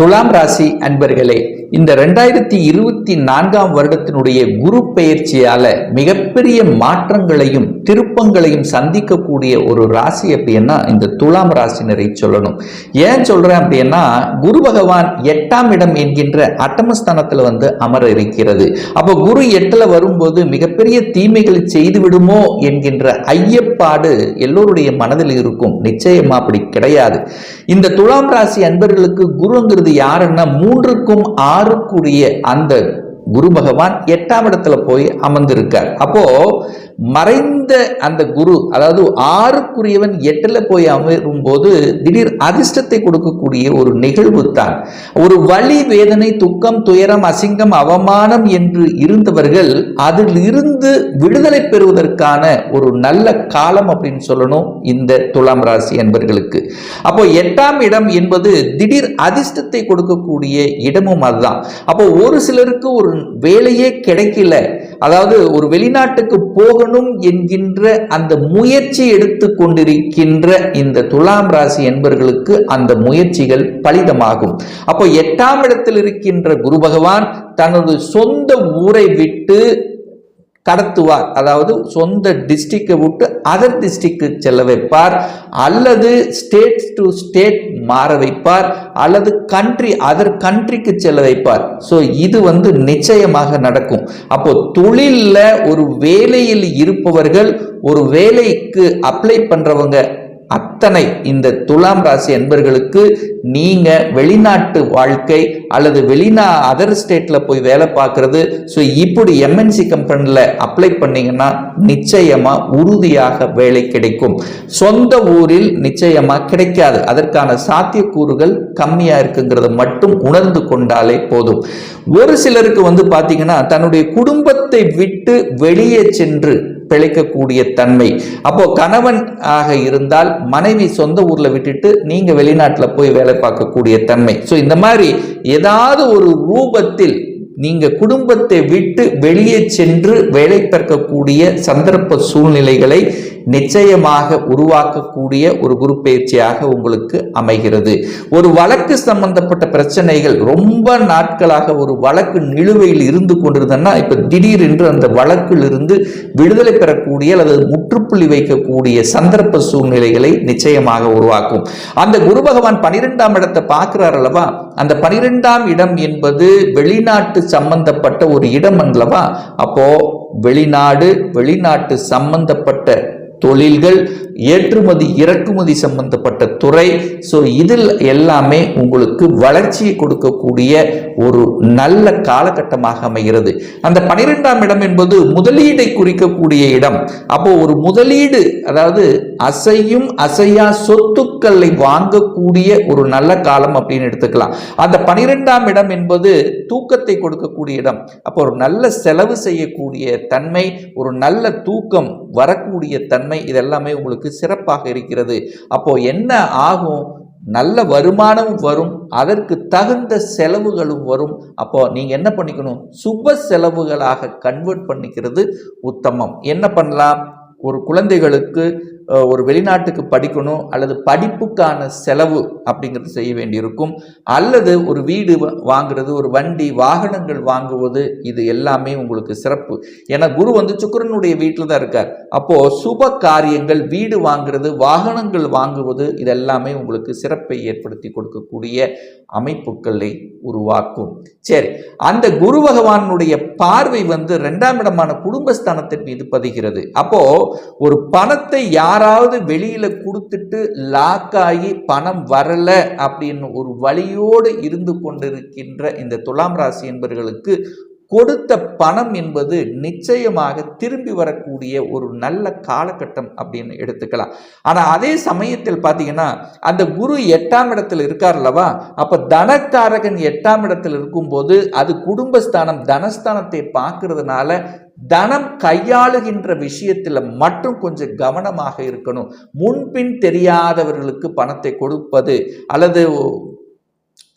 துலாம் ராசி அன்பர்களே இந்த ரெண்டாயிரத்தி இருபத்தி நான்காம் வருடத்தினுடைய குரு பெயர்ச்சியால மிகப்பெரிய மாற்றங்களையும் திருப்பங்களையும் சந்திக்கக்கூடிய ஒரு ராசி அப்படின்னா இந்த துலாம் ராசினரை சொல்லணும். ஏன் சொல்றேன் அப்படின்னா குரு பகவான் எட்டாம் இடம் என்கின்ற அட்டமஸ்தானத்துல வந்து அமர இருக்கிறது. அப்போ குரு எட்டுல வரும்போது மிகப்பெரிய தீமைகளை செய்து விடுமோ என்கின்ற ஐயப்பாடு எல்லோருடைய மனதில் இருக்கும். நிச்சயமா அப்படி கிடையாது. இந்த துலாம் ராசி அன்பர்களுக்கு குருங்கிறது யாருன்னா மூன்றுக்கும் ஆறுக்குரிய அந்த குரு பகவான் எட்டாம் இடத்துல போய் அமர்ந்திருக்கார். அப்போ மறைந்த அந்த குரு அதாவது ஆறுக்குரியவன் எட்டுல போய் அமரும் போது திடீர் அதிர்ஷ்டத்தை கொடுக்கக்கூடிய ஒரு நிகழ்வு தான். ஒரு வழி வேதனை துக்கம் துயரம் அசிங்கம் அவமானம் என்று இருந்தவர்கள் அதில் இருந்து விடுதலை பெறுவதற்கான ஒரு நல்ல காலம் அப்படின்னு சொல்லணும் இந்த துலாம் ராசி என்பர்களுக்கு அப்போ எட்டாம் இடம் என்பது திடீர் அதிர்ஷ்டத்தை கொடுக்கக்கூடிய இடமும் அதுதான். அப்போ ஒரு சிலருக்கு ஒரு வேலையே கிடைக்கல. அதாவது ஒரு வெளிநாட்டுக்கு போகணும் என்கின்ற அந்த முயற்சி எடுத்து கொண்டிருக்கின்ற இந்த துலாம் ராசி என்பர்களுக்கு அந்த முயற்சிகள் பலிதமாகும். அப்போ எட்டாம் இடத்தில் இருக்கின்ற குரு பகவான் தனது சொந்த ஊரை விட்டு கடத்துவார். அதாவது சொந்த டிஸ்ட்ரிக்டை விட்டு அதர் டிஸ்ட்ரிக்ட் செல்ல வைப்பார். அல்லது ஸ்டேட் டு ஸ்டேட் மாற வைப்பார். அல்லது கண்ட்ரி அதர் கண்ட்ரிக்கு செல்ல வைப்பார். ஸோ இது வந்து நிச்சயமாக நடக்கும். அப்போ தொழிலில் ஒரு வேலையில் இருப்பவர்கள் ஒரு வேலைக்கு அப்ளை பண்ணுறவங்க அத்தனை இந்த துலாம் ராசி என்பர்களுக்கு நீங்க வெளிநாட்டு வாழ்க்கை அல்லது வெளிநா அதர் ஸ்டேட்ல போய் வேலை பார்க்கறது. ஸோ இப்படி எம்என்சி கம்பெனியில் அப்ளை பண்ணீங்கன்னா நிச்சயமா உறுதியாக வேலை கிடைக்கும். சொந்த ஊரில் நிச்சயமா கிடைக்காது. அதற்கான சாத்தியக்கூறுகள் கம்மியா இருக்குங்கிறத மட்டும் உணர்ந்து கொண்டாலே போதும். ஒரு சிலருக்கு வந்து பார்த்தீங்கன்னா தன்னுடைய குடும்பத்தை விட்டு வெளியே சென்று பிழைக்கக்கூடிய தன்மை. அப்போ கணவன் ஆக இருந்தால் மனைவி சொந்த ஊர்ல விட்டுட்டு நீங்க வெளிநாட்டுல போய் வேலை பார்க்கக்கூடிய தன்மை. ஸோ இந்த மாதிரி ஏதாவது ஒரு ரூபத்தில் நீங்க குடும்பத்தை விட்டு வெளியே சென்று வேலை பார்க்கக்கூடிய சந்தர்ப்ப சூழ்நிலைகளை நிச்சயமாக உருவாக்கக்கூடிய ஒரு குரு பயிற்சியாக உங்களுக்கு அமைகிறது. ஒரு வழக்கு சம்பந்தப்பட்ட பிரச்சனைகள் ரொம்ப நாட்களாக ஒரு வழக்கு நிலுவையில் இருந்து கொண்டிருந்தன்னா இப்ப திடீரென்று அந்த வழக்கில் இருந்து விடுதலை பெறக்கூடிய அல்லது முற்றுப்புள்ளி வைக்கக்கூடிய சந்தர்ப்ப சூழ்நிலைகளை நிச்சயமாக உருவாக்கும். அந்த குரு பகவான் பனிரெண்டாம் இடத்தை பார்க்கிறார் அல்லவா? அந்த பனிரெண்டாம் இடம் என்பது வெளிநாட்டு சம்பந்தப்பட்ட ஒரு இடம் அல்லவா? அப்போ வெளிநாடு வெளிநாட்டு சம்பந்தப்பட்ட தொழில்கள் ஏற்றுமதி இறக்குமதி சம்பந்தப்பட்ட துறை. ஸோ இதில் எல்லாமே உங்களுக்கு வளர்ச்சியை கொடுக்கக்கூடிய ஒரு நல்ல காலகட்டமாக அமைகிறது. அந்த பனிரெண்டாம் இடம் என்பது முதலீடை குறிக்கக்கூடிய இடம். அப்போ ஒரு முதலீடு அதாவது அசையும் அசையா சொத்துக்களை வாங்கக்கூடிய ஒரு நல்ல காலம் அப்படின்னு எடுத்துக்கலாம். அந்த பனிரெண்டாம் இடம் என்பது தூக்கத்தை கொடுக்கக்கூடிய இடம். அப்போ ஒரு நல்ல செலவு செய்யக்கூடிய தன்மை ஒரு நல்ல தூக்கம் வரக்கூடிய தன்மை இதெல்லாமே உங்களுக்கு சிறப்பாக இருக்கிறது. அப்போ என்ன ஆகும்? நல்ல வருமானம் வரும். அதற்கு தகுந்த செலவுகளும் வரும். அப்போ நீங்க என்ன பண்ணிக்கணும்? சுப செலவுகளாக கன்வெர்ட் பண்ணிக்கிறது உத்தமம். என்ன பண்ணலாம்? ஒரு குழந்தைகளுக்கு ஒரு வெளிநாட்டுக்கு படிக்கணும் அல்லது படிப்புக்கான செலவு அப்படிங்கிறது செய்ய வேண்டியிருக்கும். அல்லது ஒரு வீடு வாங்குறது ஒரு வண்டி வாகனங்கள் வாங்குவது இது எல்லாமே உங்களுக்கு சிறப்பு. ஏன்னா குரு வந்து சுக்கரனுடைய வீட்டில் தான் இருக்கார். அப்போது சுப காரியங்கள் வீடு வாங்குறது வாகனங்கள் வாங்குவது இதெல்லாமே உங்களுக்கு சிறப்பை ஏற்படுத்தி கொடுக்கக்கூடிய அமைப்புகளை உருவாக்கும். சரி அந்த குரு பகவானுடைய பார்வை வந்து ரெண்டாம் இடமான குடும்பஸ்தானத்தின் மீது பதிகிறது. அப்போ ஒரு பணத்தை யார் யாராவது வெளியில் கொடுத்துட்டு லாக் ஆகி பணம் வரலை அப்படின்னு ஒரு வழியோடு இருந்து கொண்டிருக்கின்ற இந்த துலாம் ராசி என்பவர்களுக்கு கொடுத்த பணம் என்பது நிச்சயமாக திரும்பி வரக்கூடிய ஒரு நல்ல காலகட்டம் அப்படின்னு எடுத்துக்கலாம். ஆனால் அதே சமயத்தில் பார்த்தீங்கன்னா அந்த குரு எட்டாம் இடத்தில் இருக்கார் அல்லவா? அப்போ தனக்காரகன் எட்டாம் இடத்தில் இருக்கும்போது அது குடும்பஸ்தானம் தனஸ்தானத்தை பார்க்கறதுனால தனம் கையாளுகின்ற விஷயத்தில் மட்டும் கொஞ்சம் கவனமாக இருக்கணும். முன்பின் தெரியாதவர்களுக்கு பணத்தை கொடுப்பது அல்லது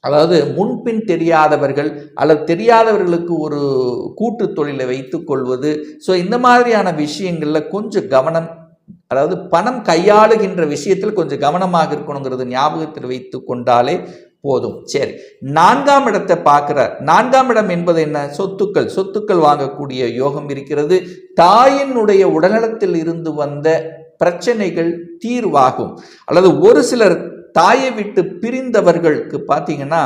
அதாவது முன்பின் தெரியாதவர்கள் அல்லது தெரியாதவர்களுக்கு ஒரு கூட்டு தொழிலை வைத்துக் கொள்வது. ஸோ இந்த மாதிரியான விஷயங்களில் கொஞ்சம் கவனம் அதாவது பணம் கையாளுகின்ற விஷயத்தில் கொஞ்சம் கவனமாக இருக்கணுங்கிறது ஞாபகத்தில் வைத்து கொண்டாலே போதும். சரி நான்காம் இடத்தை பார்க்கிறார் நான்காம் இடம் என்பது என்ன? சொத்துக்கள். சொத்துக்கள் வாங்கக்கூடிய யோகம் இருக்கிறது. தாயினுடைய உடல்நலத்தில் இருந்து வந்த பிரச்சனைகள் தீர்வாகும். அல்லது ஒரு சிலர் தாயை விட்டு பிரிந்தவர்களுக்கு பார்த்தீங்கன்னா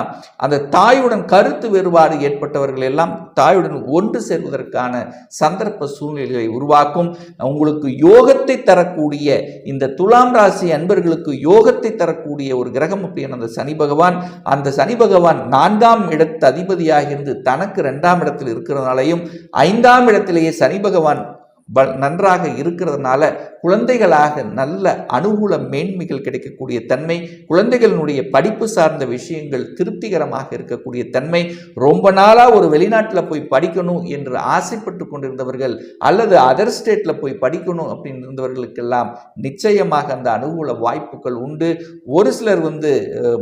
அந்த தாயுடன் கருத்து வேறுபாடு ஏற்பட்டவர்கள் எல்லாம் தாயுடன் ஒன்று சேர்வதற்கான சந்தர்ப்ப சூழ்நிலைகளை உருவாக்கும். உங்களுக்கு யோகத்தை தரக்கூடிய இந்த துலாம் ராசி அன்பர்களுக்கு யோகத்தை தரக்கூடிய ஒரு கிரகம் அப்படின்னு அந்த சனி பகவான். அந்த சனி பகவான் நான்காம் இடத்து அதிபதியாக இருந்து தனக்கு இரண்டாம் இடத்தில் இருக்கிறதுனாலையும் ஐந்தாம் இடத்திலேயே சனி பகவான் ப- நன்றாக இருக்கிறதுனால குழந்தைகளாக நல்ல அனுகூல மேன்மைகள் கிடைக்கக்கூடிய தன்மை குழந்தைகளினுடைய படிப்பு சார்ந்த விஷயங்கள் திருப்திகரமாக இருக்கக்கூடிய தன்மை ரொம்ப நாளாக ஒரு வெளிநாட்டில் போய் படிக்கணும் என்று ஆசைப்பட்டு கொண்டிருந்தவர்கள் அல்லது அதர் ஸ்டேட்டில் போய் படிக்கணும் அப்படின்னு இருந்தவர்களுக்கெல்லாம் நிச்சயமாக அந்த அனுகூல வாய்ப்புகள் உண்டு. ஒரு சிலர் வந்து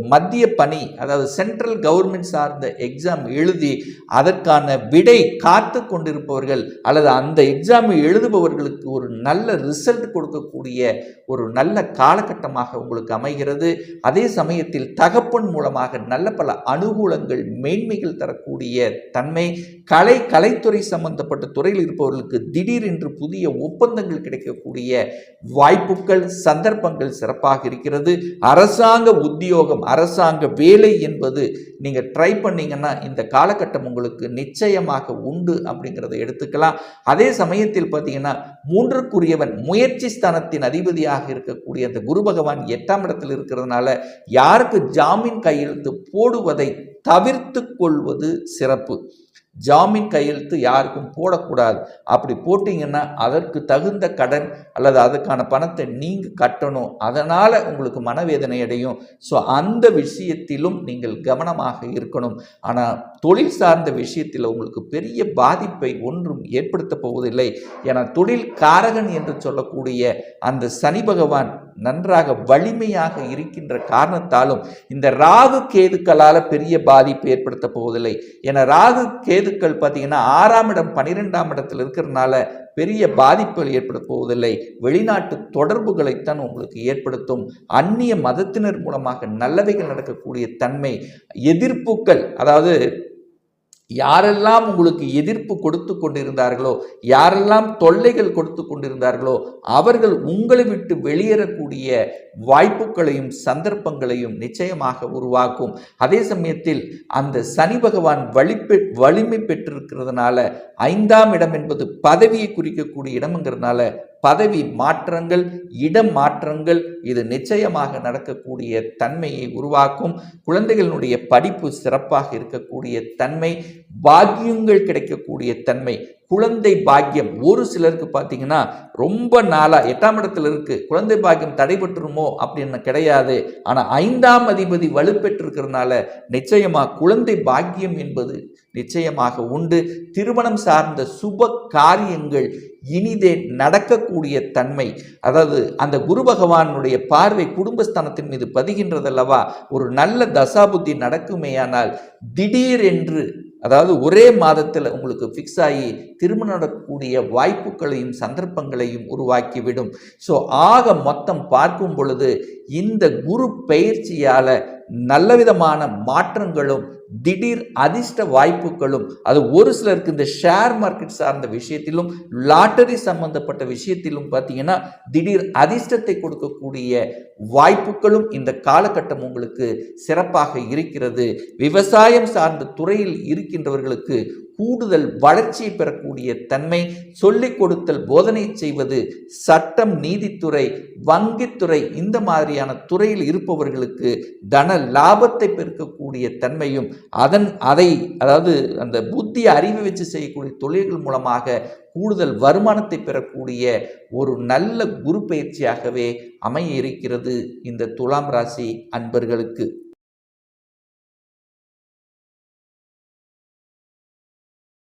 மத்திய பணி அதாவது சென்ட்ரல் கவர்மெண்ட் சார்ந்த எக்ஸாம் எழுதி அதற்கான விடை காத்து கொண்டிருப்பவர்கள் அல்லது அந்த எக்ஸாம் எழுதுபவர்களுக்கு ஒரு நல்ல ரிசல்ட் கொடுக்கக்கூடிய ஒரு நல்ல காலகட்டமாக உங்களுக்கு அமைகிறது. அதே சமயத்தில் தகப்பன் மூலமாக நல்ல பல அனுகூலங்கள் மேன்மைகள் தரக்கூடிய தன்மை கலை கலைத்துறை சம்பந்தப்பட்ட துறையில் இருப்பவர்களுக்கு திடீரென்று புதிய ஒப்பந்தங்கள் கிடைக்கக்கூடிய வாய்ப்புகள் சந்தர்ப்பங்கள் சிறப்பாக இருக்கிறது. அரசாங்க உத்தியோகம் அரசாங்க வேலை என்பது நீங்கள் ட்ரை பண்ணீங்கன்னா இந்த காலகட்டம் உங்களுக்கு நிச்சயமாக உண்டு அப்படிங்கிறத எடுத்துக்கலாம். அதே சமயத்தில் பார்த்தீங்கன்னா மூன்றுக்குரியவன் முயற்சி ஸ்தானத்தின் அதிபதியாக இருக்கக்கூடிய அந்த குரு பகவான் எட்டாம் இடத்தில் இருக்கிறதுனால யாருக்கு ஜாமீன் கையெழுத்து போடுவதை தவிர்த்து கொள்வது சிறப்பு. ஜாமீன் கையெழுத்து யாருக்கும் போடக்கூடாது. அப்படி போட்டிங்கன்னா அதற்கு தகுந்த கடன் அல்லது அதுக்கான பணத்தை நீங்கள் கட்டணும். அதனால் உங்களுக்கு மனவேதனை அடையும். ஸோ அந்த விஷயத்திலும் நீங்கள் கவனமாக இருக்கணும். ஆனால் தொழில் சார்ந்த விஷயத்தில் உங்களுக்கு பெரிய பாதிப்பை ஒன்றும் ஏற்படுத்தப் போவதில்லை. என தொழில் காரகன் என்று சொல்லக்கூடிய அந்த சனி பகவான் நன்றாக வலிமையாக இருக்கின்ற காரணத்தாலும் இந்த ராகு கேதுக்களால் பெரிய பாதிப்பு ஏற்படுத்த போவதில்லை. என ராகு கேது கேதுக்கள் பார்த்தீங்கன்னா ஆறாம் இடம் பன்னிரெண்டாம் இடத்தில் இருக்கிறதுனால பெரிய பாதிப்புகள் ஏற்பட போவதில்லை. வெளிநாட்டு தொடர்புகளைத்தான் உங்களுக்கு ஏற்படுத்தும். அந்நிய மதத்தினர் மூலமாக நல்லவைகள் நடக்கக்கூடிய தன்மை எதிர்ப்புகள் அதாவது யாரெல்லாம் உங்களுக்கு எதிர்ப்பு கொடுத்து கொண்டிருந்தார்களோ யாரெல்லாம் தொல்லைகள் கொடுத்து கொண்டிருந்தார்களோ அவர்கள் உங்களை விட்டு வெளியேறக்கூடிய வாய்ப்புகளையும் சந்தர்ப்பங்களையும் நிச்சயமாக உருவாக்கும். அதே சமயத்தில் அந்த சனி பகவான் வலிப்பெ வலிமை பெற்றிருக்கிறதுனால ஐந்தாம் இடம் என்பது பதவியை குறிக்கக்கூடிய இடம்ங்கிறதுனால பதவி மாற்றங்கள் இடம் மாற்றங்கள் இது நிச்சயமாக நடக்கக்கூடிய தன்மையை உருவாக்கும். குழந்தைகளினுடைய படிப்பு சிறப்பாக இருக்கக்கூடிய தன்மை பாக்கியங்கள் கிடைக்கக்கூடிய தன்மை. குழந்தை பாக்கியம் ஒரு சிலருக்கு பார்த்தீங்கன்னா ரொம்ப நாளாக எட்டாம் இடத்துல இருக்கு. குழந்தை பாக்கியம் தடைபட்டுருமோ அப்படின்னு கிடையாது. ஆனால் ஐந்தாம் அதிபதி வலுப்பெற்றிருக்கிறதுனால நிச்சயமாக குழந்தை பாக்கியம் என்பது நிச்சயமாக உண்டு. திருமணம் சார்ந்த சுப காரியங்கள் இனிதே நடக்கக்கூடிய தன்மை. அதாவது அந்த குரு பகவானுடைய பார்வை குடும்பஸ்தானத்தின் மீது பதிகின்றதல்லவா? ஒரு நல்ல தசாபுத்தி நடக்குமேயானால் திடீரென்று அதாவது ஒரே மாதத்தில் உங்களுக்கு ஃபிக்ஸ் ஆகி திருமணம் நடக்கக்கூடிய வாய்ப்புகளையும் சந்தர்ப்பங்களையும் உருவாக்கிவிடும். ஸோ ஆக மொத்தம் பார்க்கும் பொழுது இந்த குரு பயிற்சியால் நல்லவிதமான மாற்றங்களும் திடீர் அதிர்ஷ்ட வாய்ப்புகளும் அது ஒரு சிலருக்கு இந்த ஷேர் மார்க்கெட் சார்ந்த விஷயத்திலும் லாட்டரி சம்பந்தப்பட்ட விஷயத்திலும் பார்த்தீங்கன்னா திடீர் அதிர்ஷ்டத்தை கொடுக்கக்கூடிய வாய்ப்புகளும் இந்த காலகட்டம் உங்களுக்கு சிறப்பாக இருக்கிறது. விவசாயம் சார்ந்த துறையில் இருக்கின்றவர்களுக்கு கூடுதல் வளர்ச்சியை பெறக்கூடிய தன்மை சொல்லிக் கொடுத்தல் போதனை செய்வது சட்டம் நீதித்துறை வங்கித்துறை இந்த மாதிரியான துறையில் இருப்பவர்களுக்கு தன லாபத்தை பெருக்கக்கூடிய தன்மையும் அதன் அதை அதாவது அந்த புத்தி அறிவு வச்சு செய்யக்கூடிய தொழில்கள் மூலமாக கூடுதல் வருமானத்தை பெறக்கூடிய ஒரு நல்ல குரு பயிற்சியாகவே அமைய இருக்கிறது இந்த துலாம் ராசி அன்பர்களுக்கு.